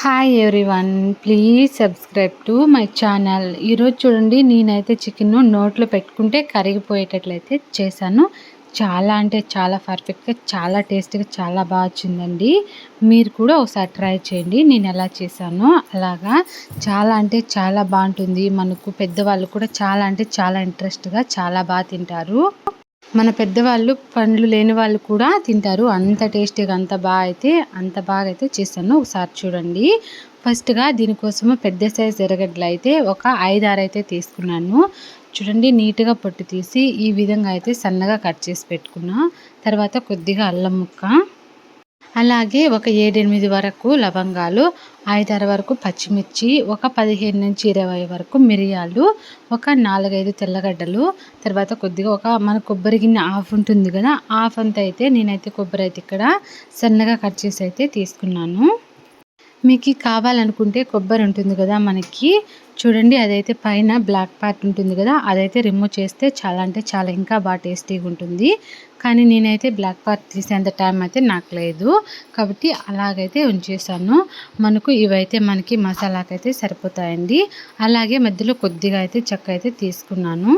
Hi everyone please subscribe to my channel ఈరోజు చూడండి నేనైతే చికెన్ నోట్లో పెట్టుకుంటే కరిగిపోయేటట్లయితే చేశాను. చాలా అంటే చాలా పర్ఫెక్ట్గా చాలా టేస్ట్గా చాలా బాగా వచ్చిందండి. మీరు కూడా ఒకసారి ట్రై చేయండి నేను ఎలా చేశానో అలాగా. చాలా అంటే చాలా బాగుంటుంది. మనకు పెద్దవాళ్ళు కూడా చాలా అంటే చాలా ఇంట్రెస్ట్గా చాలా బాగా తింటారు. మన పెద్దవాళ్ళు పండ్లు లేని వాళ్ళు కూడా తింటారు. అంత టేస్టీగా అంత బాగా అయితే అంత బాగా అయితే చేస్తాను ఒకసారి చూడండి. ఫస్ట్గా దీనికోసము పెద్ద సైజ్ ఎర్రగడ్డలు అయితే ఒక ఐదు ఆరు అయితే తీసుకున్నాను. చూడండి నీట్గా పొట్టు తీసి ఈ విధంగా అయితే సన్నగా కట్ చేసి పెట్టుకున్నా. తర్వాత కొద్దిగా అల్లం ముక్క. అలాగే ఒక ఏడెనిమిది వరకు లవంగాలు ఐదారు వరకు పచ్చిమిర్చి ఒక పదిహేను నుంచి ఇరవై వరకు మిరియాలు ఒక నాలుగైదు తెల్లగడ్డలు తర్వాత కొద్దిగా ఒక మన కొబ్బరి గిన్నె ఆఫ్ ఉంటుంది కదా ఆఫ్ అంత అయితే నేనైతే కొబ్బరి అయితే ఇక్కడ సన్నగా కట్ చేసి అయితే తీసుకున్నాను. మీకు కావాలనుకుంటే కొబ్బరి ఉంటుంది కదా మనకి. చూడండి అదైతే పైన బ్లాక్ పార్ట్ ఉంటుంది కదా అదైతే రిమూవ్ చేస్తే చాలా అంటే చాలా ఇంకా బాగా టేస్టీగా ఉంటుంది. కానీ నేనైతే బ్లాక్ పార్ట్ తీసేంత టైం అయితే నాకు లేదు. కాబట్టి అలాగైతే ఉంచేసాను. మనకు ఇవైతే మనకి మసాలాకైతే సరిపోతాయండి. అలాగే మధ్యలో కొద్దిగా అయితే చెక్క అయితే తీసుకున్నాను.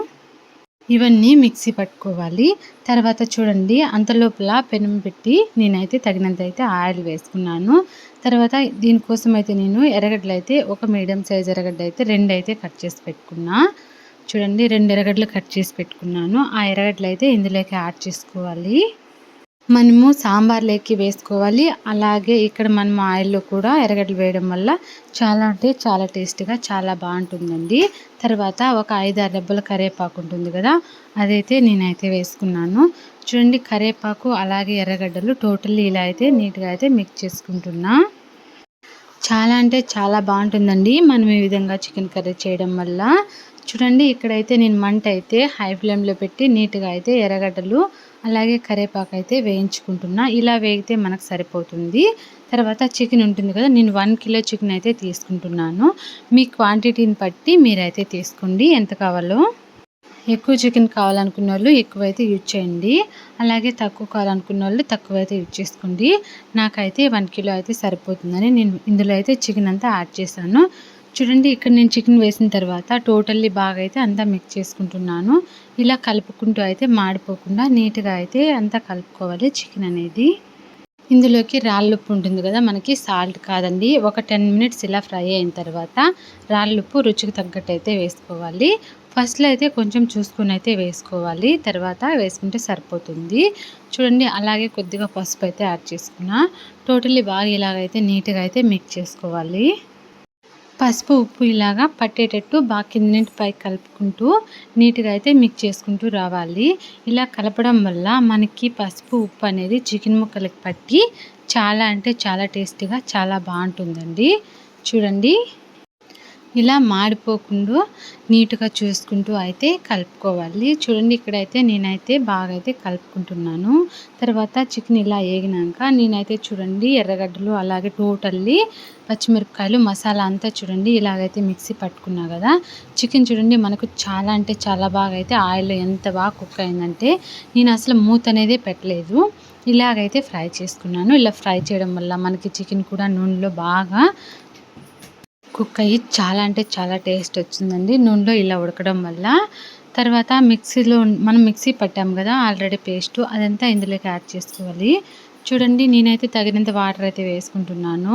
ఇవన్నీ మిక్సీ పట్టుకోవాలి. తర్వాత చూడండి అంతలోపల పెనం పెట్టి నేనైతే తగినంత అయితే ఆయిల్ వేసుకున్నాను. తర్వాత దీనికోసం అయితే నేను ఎర్రగడ్డలు అయితే ఒక మీడియం సైజ్ ఎర్రగడ్డ అయితే రెండు అయితే కట్ చేసి పెట్టుకున్నా. చూడండి రెండు ఎర్రగడ్డలు కట్ చేసి పెట్టుకున్నాను. ఆ ఎర్రగడ్డలు అయితే ఇందులోకి యాడ్ చేసుకోవాలి. మనము సాంబార్లోకి వేసుకోవాలి. అలాగే ఇక్కడ మనం ఆయిల్లో కూడా ఎర్రగడ్డలు వేయడం వల్ల చాలా అంటే చాలా టేస్టీగా చాలా బాగుంటుందండి. తర్వాత ఒక ఐదు ఆరు డబ్బుల కరివేపాకు ఉంటుంది కదా అదైతే నేనైతే వేసుకున్నాను. చూడండి కరివేపాకు అలాగే ఎర్రగడ్డలు టోటల్లీ ఇలా అయితే నీట్గా అయితే మిక్స్ చేసుకుంటున్నా. చాలా అంటే చాలా బాగుంటుందండి. మనం ఈ విధంగా చికెన్ కర్రీ చేయడం వల్ల. చూడండి ఇక్కడైతే నేను మంట అయితే హై ఫ్లేమ్లో పెట్టి నీట్గా అయితే ఎర్రగడ్డలు అలాగే కరివేపాకు అయితే వేయించుకుంటున్నా. ఇలా వేగితే మనకు సరిపోతుంది. తర్వాత చికెన్ ఉంటుంది కదా నేను వన్ కిలో చికెన్ అయితే తీసుకుంటున్నాను. మీ క్వాంటిటీని బట్టి మీరైతే తీసుకోండి. ఎంత కావాలో. ఎక్కువ చికెన్ కావాలనుకున్న వాళ్ళు ఎక్కువైతే యూజ్ చేయండి. అలాగే తక్కువ కావాలనుకున్న వాళ్ళు తక్కువైతే యూజ్ చేసుకోండి. నాకైతే వన్ కిలో అయితే సరిపోతుందని నేను ఇందులో అయితే చికెన్ అంతా యాడ్ చేశాను. చూడండి ఇక్కడ నేను చికెన్ వేసిన తర్వాత టోటల్లీ బాగా అయితే అంతా మిక్స్ చేసుకుంటున్నాను. ఇలా కలుపుకుంటూ అయితే మాడిపోకుండా నీట్గా అయితే అంతా కలుపుకోవాలి చికెన్ అనేది. ఇందులోకి రాళ్ళుప్పు ఉంటుంది కదా మనకి సాల్ట్ కాదండి. ఒక టెన్ మినిట్స్ ఇలా ఫ్రై అయిన తర్వాత రాళ్ళుప్పు రుచికి తగ్గట్టు అయితే వేసుకోవాలి. ఫస్ట్లో అయితే కొంచెం చూసుకుని అయితే వేసుకోవాలి. తర్వాత వేసుకుంటే సరిపోతుంది. చూడండి అలాగే కొద్దిగా పసుపు అయితే యాడ్ చేసుకున్నా టోటల్లీ బాగా ఇలాగైతే నీట్గా అయితే మిక్స్ చేసుకోవాలి. పసుపు ఉప్పు ఇలాగా పట్టేటట్టు బాగా కింద నుండి పైకి కలుపుకుంటూ నీట్గా అయితే మిక్స్ చేసుకుంటూ రావాలి. ఇలా కలపడం వల్ల మనకి పసుపు ఉప్పు అనేది చికెన్ ముక్కలకి పట్టి చాలా అంటే చాలా టేస్టీగా చాలా బాగుంటుందండి. చూడండి. ఇలా మాడిపోకుండా నీట్గా చూసుకుంటూ అయితే కలుపుకోవాలి. చూడండి ఇక్కడైతే నేనైతే బాగా అయితే కలుపుకుంటున్నాను. తర్వాత చికెన్ ఇలా వేగినాక నేనైతే చూడండి ఎర్రగడ్డలు అలాగే టోటల్లీ పచ్చిమిరపకాయలు మసాలా అంతా చూడండి ఇలాగైతే మిక్సీ పట్టుకున్నా కదా. చికెన్ చూడండి మనకు చాలా అంటే చాలా బాగా అయితే ఆయిల్ ఎంత బాగా కుక్ అయిందంటే నేను అసలు మూత అనేది పెట్టలేదు. ఇలాగైతే ఫ్రై చేసుకున్నాను. ఇలా ఫ్రై చేయడం వల్ల మనకి చికెన్ కూడా నూనెలో బాగా కుక్ అయ్యి చాలా అంటే చాలా టేస్ట్ వచ్చిందండి. నూనెలో ఇలా ఉడకడం వల్ల. తర్వాత మిక్సీలో మనం మిక్సీ పట్టాం కదా ఆల్రెడీ పేస్ట్ అదంతా ఇందులోకి యాడ్ చేసుకోవాలి. చూడండి నేనైతే తగినంత వాటర్ అయితే వేసుకుంటున్నాను.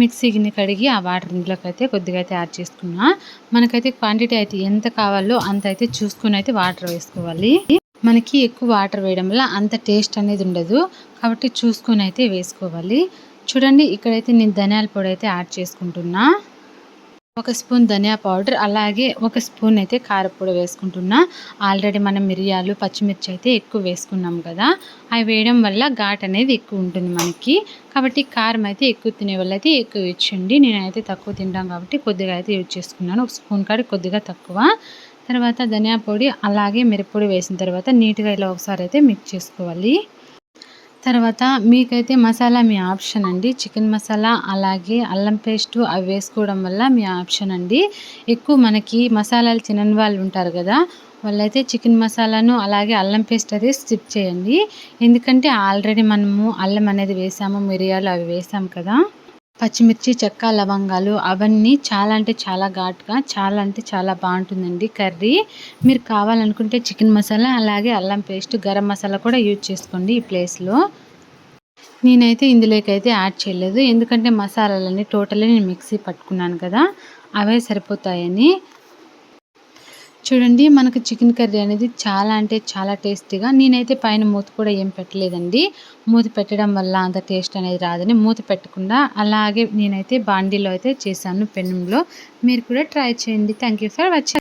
మిక్సీ గిన్నె కడిగి ఆ వాటర్ ఇందులోకి అయితే కొద్దిగా అయితే యాడ్ చేసుకున్నా. మనకైతే క్వాంటిటీ అయితే ఎంత కావాలో అంత అయితే చూసుకుని అయితే వాటర్ వేసుకోవాలి. మనకి ఎక్కువ వాటర్ వేయడం వల్ల అంత టేస్ట్ అనేది ఉండదు. కాబట్టి చూసుకొని అయితే వేసుకోవాలి. చూడండి ఇక్కడైతే నేను ధనియాల పొడి అయితే యాడ్ చేసుకుంటున్నా. ఒక స్పూన్ ధనియా పౌడర్ అలాగే ఒక స్పూన్ అయితే కారపొడి వేసుకుంటున్నా. ఆల్రెడీ మనం మిరియాలు పచ్చిమిర్చి అయితే ఎక్కువ వేసుకున్నాం కదా. అవి వేయడం వల్ల ఘాట్ అనేది ఎక్కువ ఉంటుంది మనకి. కాబట్టి కారం అయితే ఎక్కువ తినే వాళ్ళైతే అయితే ఎక్కువ ఇచ్చండి నేనైతే తక్కువ తింటాం కాబట్టి కొద్దిగా అయితే యూజ్ చేసుకున్నాను. ఒక స్పూన్ కాడి కొద్దిగా తక్కువ. తర్వాత ధనియా పొడి అలాగే మిరప్పొడి వేసిన తర్వాత నీట్గా ఇలా ఒకసారి అయితే మిక్స్ చేసుకోవాలి. తర్వాత మీకైతే మసాలా మీ ఆప్షన్ అండి. చికెన్ మసాలా అలాగే అల్లం పేస్ట్ అవి వేసుకోవడం వల్ల మీ ఆప్షన్ అండి. ఎక్కువ మనకి మసాలాలు తినని వాళ్ళు ఉంటారు కదా వాళ్ళైతే చికెన్ మసాలాను అలాగే అల్లం పేస్ట్ అది స్కిప్ చేయండి. ఎందుకంటే ఆల్రెడీ మనము అల్లం అనేది వేసాము మిరియాలు అవి వేసాము కదా. పచ్చిమిర్చి చెక్క లవంగాలు అవన్నీ చాలా అంటే చాలా ఘాటుగా చాలా అంటే చాలా బాగుంటుందండి కర్రీ. మీరు కావాలనుకుంటే చికెన్ మసాలా అలాగే అల్లం పేస్ట్ గరం మసాలా కూడా యూజ్ చేసుకోండి ఈ ప్లేస్లో. నేనైతే ఇందులోకి అయితే యాడ్ చేయలేదు. ఎందుకంటే మసాలాలన్నీ టోటల్లీ నేను మిక్సీ పట్టుకున్నాను కదా అవే సరిపోతాయని. చూడండి మనకు చికెన్ కర్రీ అనేది చాలా అంటే చాలా టేస్టీగా నేనైతే పైన మూత కూడా ఏం పెట్టలేదండి. మూత పెట్టడం వల్ల అంత టేస్ట్ అనేది రాదని మూత పెట్టకుండా అలాగే నేనైతే బాండీలో అయితే చేశాను పెనంలో మీరు కూడా ట్రై చేయండి. Thank you for watching.